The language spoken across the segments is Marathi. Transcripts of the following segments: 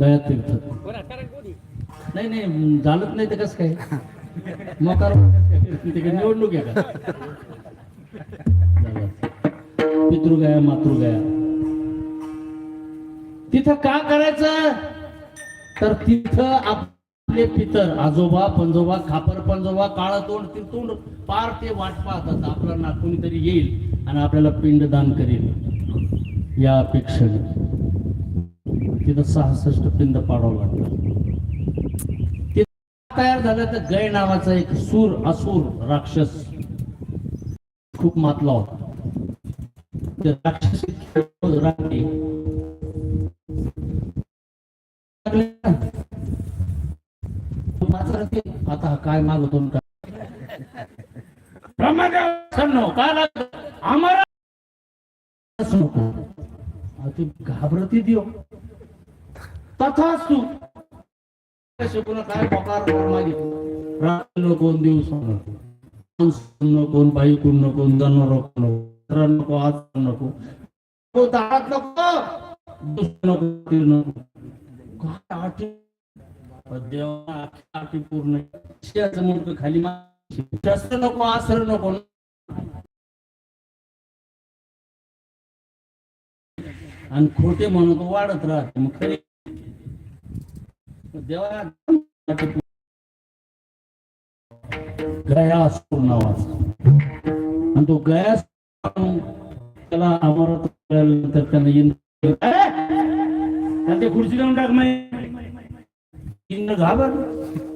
गया तीर्थ. नाही नाही झालंच नाही तर कसं काय? मोकार निवडणूक आहे का? झालं. पितृ गया मातृ गया तिथं का करायचं? तर तिथं आपले पितर आजोबा पंजोबा खापर पंजोबा काळा तोंड तिरतोंड पार ते वाट पाहतात. आपला ना कोणीतरी येईल आणि आपल्याला पिंडदान करेल. या अपेक्षेने. तिथं सहासष्ट पिंड पाडावं लागलं ते तयार झालं तर गय नावाचा एक सूर असूर राक्षस खूप मातला होता. ते राक्षस आता काय मागतो का काय? ब्रह्मदेव हो, काय आम्हाला ती घाबरती देव. तथाच तू शिकून काय पकार मागितलं रात्र कोण दिवस नको. बाई कोण नको जनावर नको नको. आज नको नको. हो, दारात नको. नको नको. आठी देवा आठी पूर्ण. खाली शस्त्र नको आसर नको. आणि खोटे म्हणून वाढत राहते. मग खरे देवा गया असतो नावाचा आणि तो गया म्हणून त्याला अमरावती कळल्यानंतर त्यानं इंद्र ते खुर्ची लावून टाक नाही इंद्र घाबर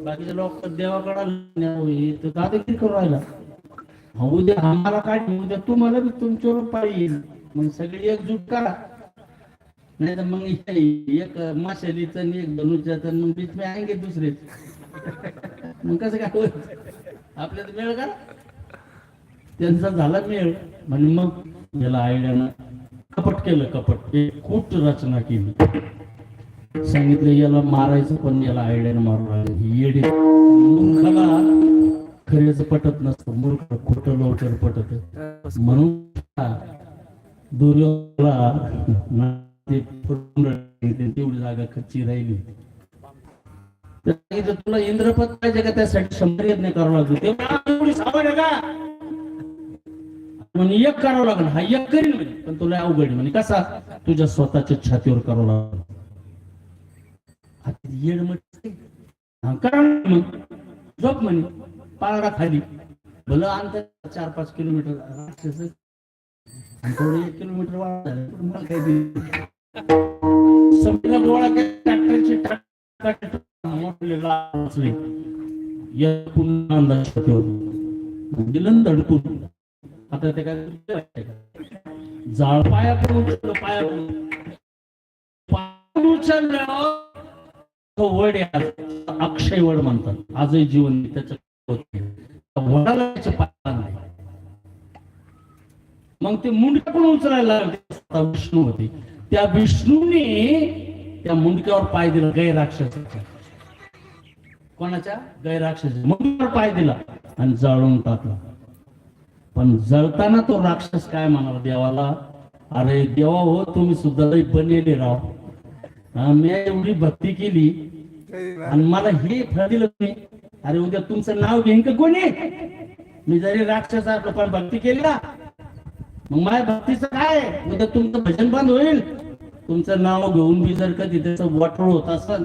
बाकीचे लोक देवाकडे तर दादागिरी करू राहिला. उद्या आम्हाला काय उद्या तुम्हाला बी तुमच्यावर पाहिजे मग सगळी एकजूट करा. नाही तर मग एक माशालीचं आणि एक धनुष्याच मग बीच मी आहे दुसरे. मग कसं काय होत आपल्या तर मेळ का? त्यांचा झाला मेळ म्हणजे मग याला आयडियानं कपट केलं कपट. एक कूट रचना केली. सांगितलं याला मारायचं पण याला आयडियानं मारू लागलं ही येडी मूर्खाला खरेच पटत नसतं. मूर्ख खोट लवकर पटत. म्हणून दुर्योला ते तेवढी जागा कच्ची राहिली होती. तुला इंद्रपद पाहिजे का? त्यासाठी शंभर यज्ञ करावं लागतो तेव्हा आहे का? म्हणे एक करावं लागेल. हा एक करील म्हणे. पण तुला अवघड म्हणे. कसा? तुझ्या स्वतःच्या छातीवर करावं लागेल. येड म्हणे करा मग. झोप म्हणे. पाळा खाली. भलं अंतर चार पाच किलोमीटर. आणि थोडं एक किलोमीटर वाढ झालं मला काही दिलं गोळा ट्रॅक्टरची या पुन्हा अंदाज दिलं धडकून. आता ते काय जाळ पाया पण पाया पाय तो वड अक्षय वड म्हणतात. आजही जीवन त्याच्या वडाला नाही. मग ते मुंडक पण उचलायला लागले. विष्णू होते. त्या विष्णूने त्या मुंडक्यावर पाय दिला गै राक्षसाच्या कोणाच्या? गै राक्षस मुंडक्यावर पाय दिला आणि जाळून टाकला. पण जळताना तो राक्षस काय म्हणाला देवाला अरे देवा हो तुम्ही सुद्धा लई बनेले राव. मी एवढी भक्ती केली आणि मला हे फळ दिलं तुम्ही. अरे उद्या तुमचं नाव घेईन का कोणी? मी जरी राक्षस असलो पण भक्ती केली ना मग माझ्या भक्तीचं काय उद्या तुमचं भजन बंद होईल. तुमचं नाव घेऊन मी जर कधी तिथे वॉटर होत असेल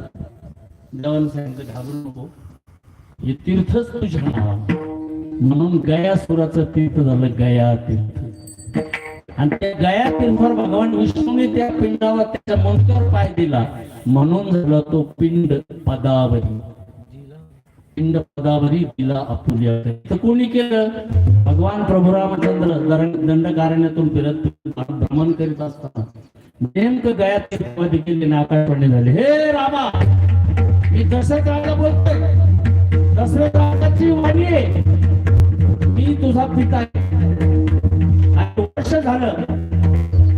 देवाने सांगितलं घाबरू नको. हे तीर्थच तुझ्या नावानं म्हणून गया सुराचं तीर्थ झालं गया तीर्थ. आणि त्या गया तीर्थावर भगवान विष्णूने त्या पिंडावर त्याच्या मुंडक्यावर पाय दिला. म्हणून झाला तो पिंड पदावरी. पिंड पदावरी दिला आपुल्या तर कोणी केलं? भगवान प्रभुरामचंद्र दंडकारण्यातून फिरत भ्रमण करीत असताना नेमकं गयात तीर्थामध्ये गेले ना झाले. हे रामा मी दशरथाला बोलतोय. दशरथाची वाणी आहे. मी तुझा पिता वर्ष झालं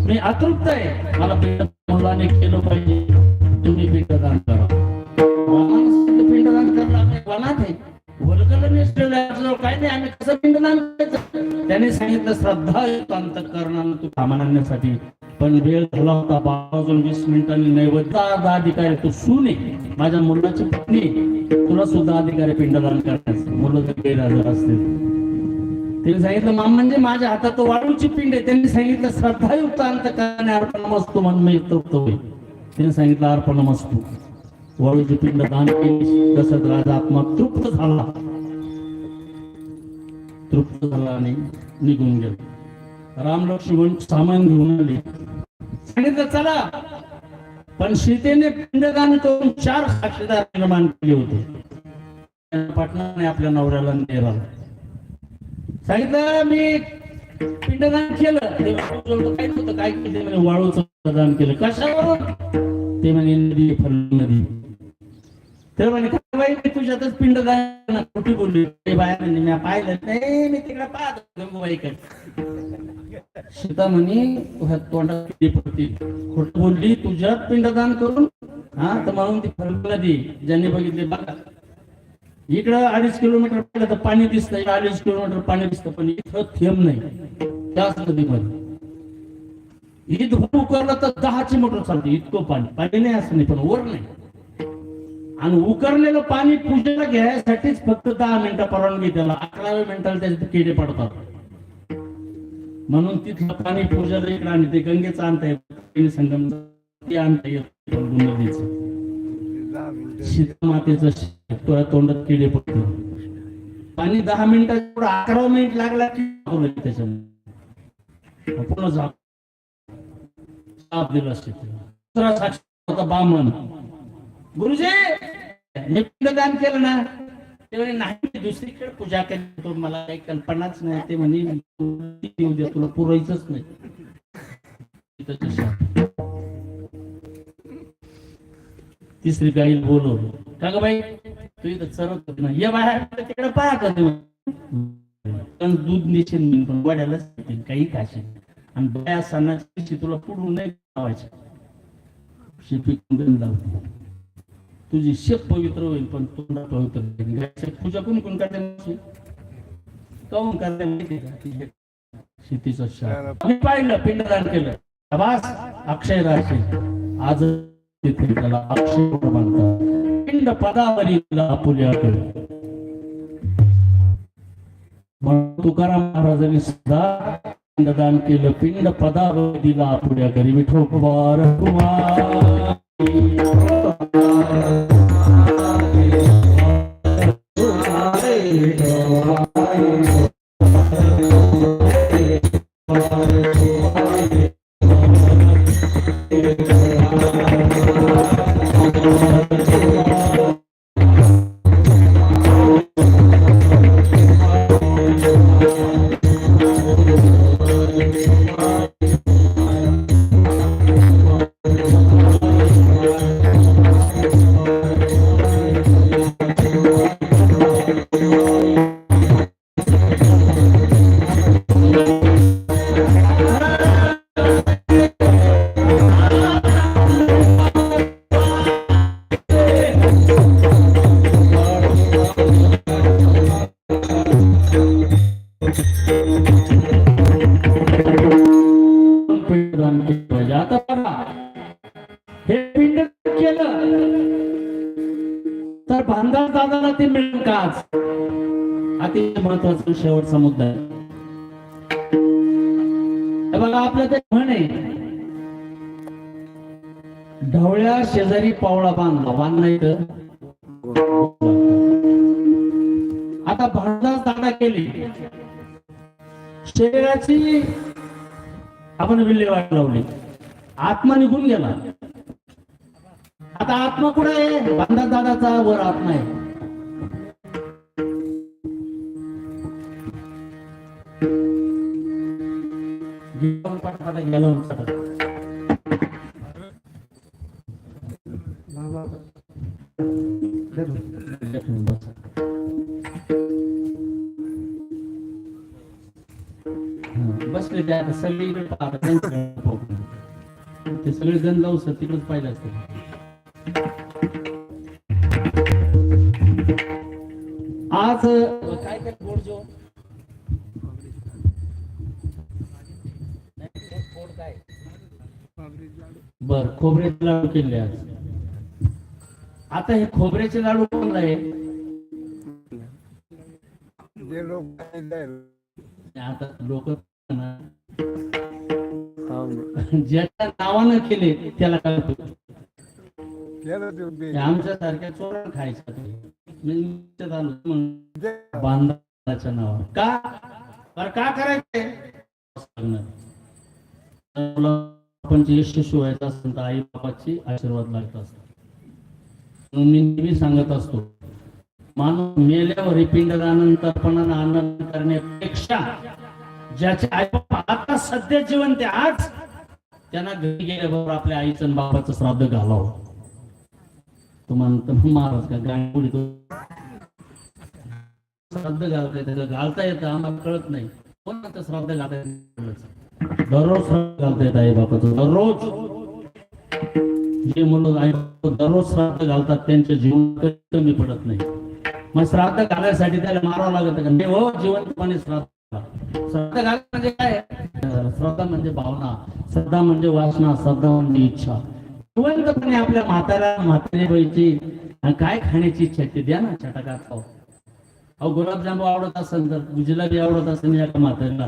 मी अतृप्त आहे. मला पिंड मुलाने केलं पाहिजे. वर्गल काय नाही आम्ही कसं पिंडदान करायचं त्याने सांगितलं श्रद्धा अंतकरणानं तू कामान पण वेळ झाला होता बारा वाजून वीस मिनिटांनी नैवेद्य अर्धा अधिकारी तू सून माझ्या मुलाची पत्नी तुला सुद्धा अधिकारी पिंडदान करण्यास. मुलं जर गैरहजर असतील. त्यांनी सांगितलं माम म्हणजे माझ्या हातात वाळूची पिंड आहे. त्यांनी सांगितलं श्रद्धायुक्त अर्पण अर्पणमस्तू म्हणून मी तृप्त होईल त्यांनी सांगितलं अर्पण अर्पणमस्तू वाळूची पिंड दान केली तसंच राजा आत्मा तृप्त झाला. तृप्त झाला आणि निघून गेला. राम लक्ष्मण सामान घेऊन आले. सांगितलं चला. पण सीतेने पिंडदान करून चार साक्षीदार निर्माण केले होते. पाटणाने आपल्या नवऱ्याला नेराला सांगितलं मी पिंडदान केलं. काय होतं काय केलं? म्हणे, वाळूचं दान केलं. कशावर ते म्हणे नदी फरली नदी. तर म्हणे मी तुझ्यातच पिंड पिंडदान कुठे बोलली? बाया म्हणे मी पाहिलं नाही मी तिकडे पाहत होतो गंगूबाईकडे. सीता म्हणे तुझ्या तोंडात किती पडती. खोट बोलली तुझ्यात पिंडदान करून हा तर म्हणून ती फरली दे. ज्यांनी बघितले बघा. इकडं अडीच किलोमीटर पाहिलं तर पाणी दिसतं इकडं अडीच किलोमीटर पाणी दिसतं पण इथं थेंब नाही. त्याच नदीमध्ये. ही ईद उकरलं तर दहाची मोटर चालते. इतकं पाणी. पाणी नाही असं नाही पण वर नाही. आणि उकरलेलं पाणी पूजेला घ्यायसाठीच फक्त दहा मिनिटं परवानगी त्याला अकराव्या मिनिटाला त्याच्यात किडे पडतात. म्हणून तिथलं पाणी पूजेला इकडे आणि ते गंगेचं आणता येत संगम ते आणता येत फल्गुन नदीचं सीतामातेचं तुला तोंडात किडे पडतो. पाणी दहा मिनिटात अकरा मिनिट लागला की त्याच्यामध्ये. पूर्ण झाप साप दिला दुसरा साक्षी होता बामण. गुरुजी मी केलं ना? ते म्हणे नाही दुसरीकडे पूजा केली. मला काही कल्पनाच नाही. ते म्हणे देऊ दे तुला पुरायचंच नाही. तिसरी गाईल बोलवलं. का ग बाई? तू इथं चरत ना? ये बाहेर तिकडे पाहा का पण दूध निश्चित मी पण वड्यालाच काही खाशील आणि बाया सणाची तुला पुढून नाही लावायचं शिपी लावते तुझी शेप पवित्र होईल पण तोंडा पवित्र पूजा कोण कोण करते? काहून करते माहिती? का शेतीचा शाप मी पाहिलं पिंडदान केलं. आभास अक्षय राशी. आज तिथे त्याला अक्षय म्हणतात. पिंड पदावरी आपुल्याकडे म्हणून तुकाराम महाराजांनी सुद्धा पिंडदान केलं. पिंड पदावर दिला आपुल्या घरी विठोबार कुमार शेवटचा मुद्दा. आहे बघा आपलं ते म्हण आहे ढवळ्या शेजारी पावळा बांधला. बांधला इथं. आता भांडार दादा केली. शरीराची आपण विल्हेवाट लावली. आत्मा निघून गेला. आता आत्मा कुठे आहे? बांधा दादाचा वर आत्मा आहे. जीवन पाठपाठा बसले ते आता सगळीकडे पाहतात ते सगळे जण जाऊ सर तिकडेच पाहिलं असतं. आज काय काय गोड जेवण गोड काय बर आज आता हे खोबऱ्याचे लाडू कोणला आहे जे लोक. आता लोक हा. ज्याच्या नावानं केले त्याला काय होतं? केलं ते बी. ते आमच्या सारख्या चोरण खायचं बांधाच्या नावावर का बरं का करायचंय आपण जे यशस्वी व्हायचं असेल तर आई बाबाची आशीर्वाद लागत असतात. म्हणून मी नेहमी सांगत असतो माणूस मेल्यावर पिंडदानंतरपणानं आनंद करण्यापेक्षा ज्याचे आई बाबा आता सध्या जिवंत आज त्यांना घरी गेल्याबरोबर आपल्या आईचं आणि बाबाचं श्राद्ध घालावं. तुम्हाला महाराज का गाणी श्राद्ध घालता येतं घालता येतं आम्हाला कळत नाही. कोणाचं श्राद्ध घालता दररोज श्राद्ध घालता येत बापाचं दररोज. जे मुलं आई दररोज श्राद्ध घालतात त्यांच्या जीवन कमी पडत नाही. मग श्राद्ध घालायसाठी त्याला मारावं लागत का? नाही हो जिवंतपणे श्राद्ध. श्राद्ध म्हणजे काय? श्रद्धा म्हणजे भावना. श्रद्धा म्हणजे वासना. श्रद्धा म्हणजे इच्छा. जिवंतपणे आपल्या म्हाताऱ्या म्हातारी व्हायची आणि काय खाण्याची इच्छा ते द्या ना छटाकात खाऊ. अहो गुलाबजामू आवडत असेल तर गुजलाबी आवडत असेल एका म्हातारीला.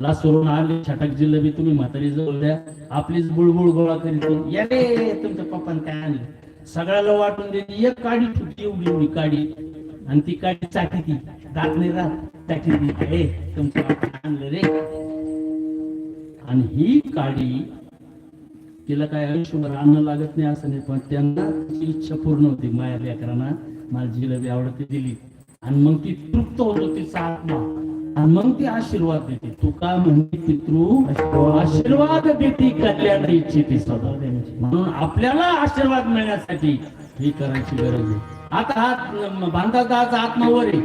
ला सोडून आले छटाक जिलेबी तुम्ही म्हातारी जवळ द्या. आपलीच बुळबुळ गोळा करीत या तुमच्या पप्पाने काय आणलं? सगळ्याला वाटून दिली एक काडी फुटली एवढी एवढी काडी. आणि ती काडी चाटी ती. दात नाही राहत. चाटी ती. ए तुमच्या आणलं रे. आणि ही काडी तिला काय आयुष्यभर अन्न लागत नाही असं नाही पण त्यांना ती इच्छा पूर्ण होती माया लेकरांना. मला जिलबी आवडते दिली. आणि मग ती तृप्त होतो तिचा आत्मा. आणि मग ती आशीर्वाद देते. तू का म्हणते पितृ? आशीर्वाद देते कल्याण इच्छिते स्वतः म्हणून आपल्याला आशीर्वाद मिळण्यासाठी ही करायची गरज आहे. आता हा बांधा दादाचा आत्मा वर आहे.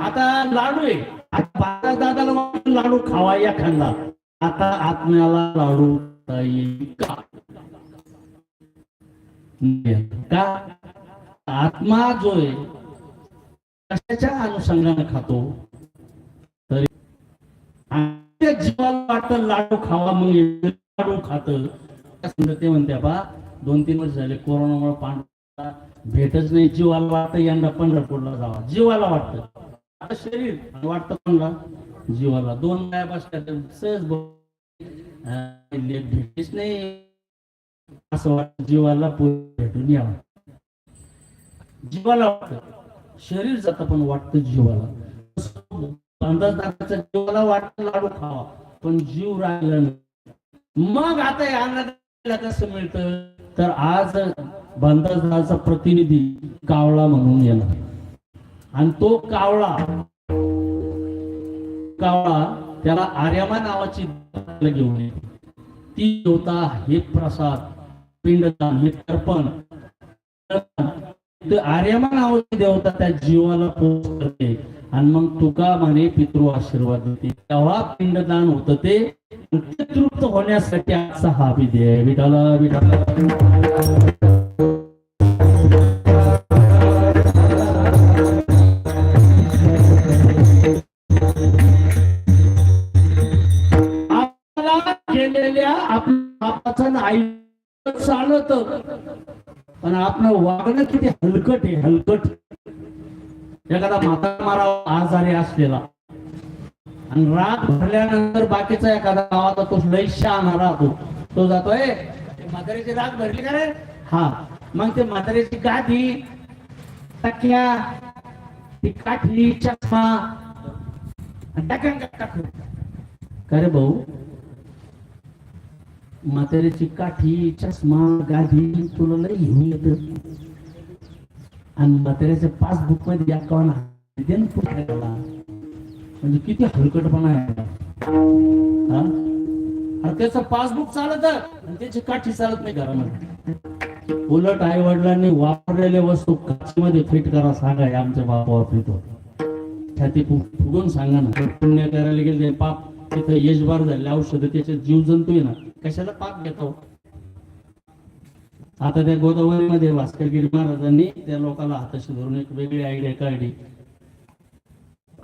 आता लाडू आहे. आता बांधा दादाला लाडू खावा या खांदा. आता आत्म्याला लाडू येईल का? का? आत्मा जो आहे कशाच्या अनुषंगाने खातो? जीवाला वाटतं लाडू खावा मग लाडू खात. ते म्हणते बा दोन तीन वर्ष झाले कोरोनामुळे पांढरा भेटच नाही. जीवाला वाटतं यंदा पंढरपूरला जावा. जीवाला वाटतं. आता शरीर वाटतं कोणला? जीवाला. दोन गाय बसतात सहज भेटच नाही. असं वाटतं जीवाला भेटून यावं. जीवाला वाटत. शरीर जातं पण वाटतं जीवाला. अंदाज जीवाला वाटतं लाडू खावा. पण जीव राहिला नाही. मग आता या कसं मिळतं? तर आज बंदाचा प्रतिनिधी कावळा म्हणून येणार. आणि तो कावळा कावळा त्याला आर्यमा नावाची घेऊन येते. ती देवता हे प्रसाद पिंडदान हे तर्पण आर्यमा नावाची देवता त्या जीवाला पोच करते आणि मग तुका म्हणे पितृ आशीर्वाद देते. तेव्हा पिंडदान होत ते तृप्त होण्यासाठी आजचा हा विधेय विठाला विठाला केलेल्या आई चालत. पण आपलं वागणं किती हलकट आहे हलकट. एखादा म्हातारा मारा आजारी असलेला. आणि राग भरल्यानंतर बाकीचा एखादा गावाचा तो लय शहाणा राहतो. तो जातोय म्हातारीची राग भरली का रे? हा. मग ते म्हाताऱ्याची गादी टक्या ती काठी चष्मा अरे का रे भाऊ? म्हाताऱ्याची काठी चष्मा गादी तुला लय घेऊन येत. आणि म्हाताऱ्याच्या पासबुक बुकमध्ये या कवाना ना म्हणजे किती हलकटपणा आहे हा? त्याचं पासबुक चालत आणि त्याची काठी चालत नाही घरामध्ये. उलट आई वडिलांनी वापरलेल्या वस्तू काचीमध्ये फिट करा सांगा आमच्या बापावर फिट होत. छाती फुगून सांगा ना. पुण्य करायला गेले पाप. तिथं यशबार झाले औषध त्याचे जीव जंतू आहे ना. कशाला पाप घेतो? आता त्या गोदावरीमध्ये भास्करगिरी महाराजांनी त्या लोकांना हाताशी धरून एक वेगळी आयडिया काढली.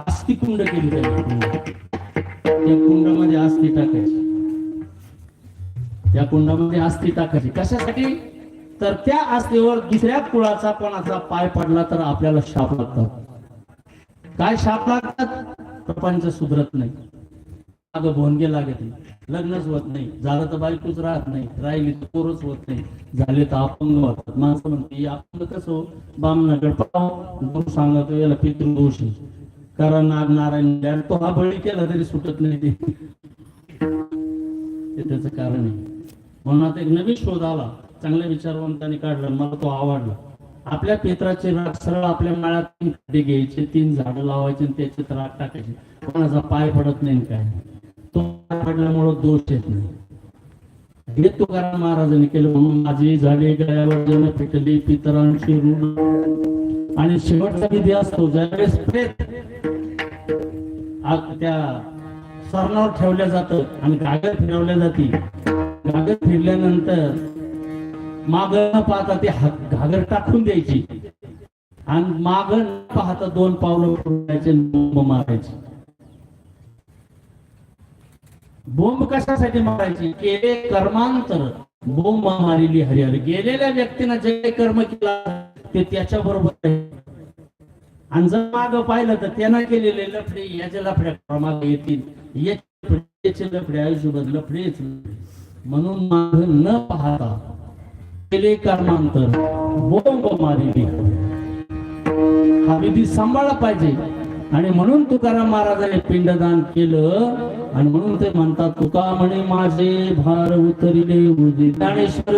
अस्थि कुंड केली त्या कुंडामध्ये अस्थि टाकायची. त्या कुंडामध्ये अस्थि टाकायची. कशासाठी? तर त्या अस्थीवर दुसऱ्या कुळाचा कोणाचा पाय पडला तर आपल्याला शाप लागतात. काय शाप लागतात? प्रपंच सुधरत नाही. अगं भोनगे लागत नाही लग्नच होत नाही. झालं तर बायकोच राहत नाही. राहिली तर पोरच होत नाही. झाले तर अपंग होतात. माणसं म्हणते अपंग कसं हो? बामणाकडे पाहू. सांगतो याला पितृदोष कारण नाग नारायण तो हा बळी केला तरी सुटत नाही ते. त्याच त्याचं कारण आहे. म्हणून आता एक नवीन शोध आला. चांगल्या विचारवंतांनी काढला मला तो आवडला. आपल्या पेत्राचे राग सरळ आपल्या माळ्यात तीन खड्डे घ्यायचे तीन झाडं लावायचे आणि त्याच्यात राग टाकायचे. कोणाचा पाय पडत नाही काय. पडल्यामुळं दोष येत नाही. हे तुकाराम महाराजांनी केलं म्हणून माझी झाडे गळ्यावर जण पितरांची ऋण. आणि शेवटचा विधी असतो ज्यावेळेस प्रेत त्या सरणावर ठेवल्या जातं आणि गागर फिरवल्या जाते. गागर फिरल्यानंतर माग न पाहता ते घागर टाकून द्यायची. आणि माग न पाहता दोन पावलं मारायचे मारायची. बोंब कशासाठी मारायची? केले कर्मांतर. बोंब मारिली हरिहर. गेलेल्या व्यक्तीनं जे काही कर्म केला ते त्याच्या बरोबर आणि जर माग पाहिलं तर त्यानं केलेले लफडे याच्या लफड्या क्रमाग येतील. याचे लफडे, याचे लफडे आयुष्यभर लफडेच म्हणून माग न पाहता केले कर्मांतर. बोंब मारिली हा विधी सांभाळला पाहिजे. आणि म्हणून तुकाराम महाराजांनी पिंडदान केलं. आणि म्हणून ते म्हणतात तुका म्हणे माझे भार उतरिले उदी ज्ञानेश्वर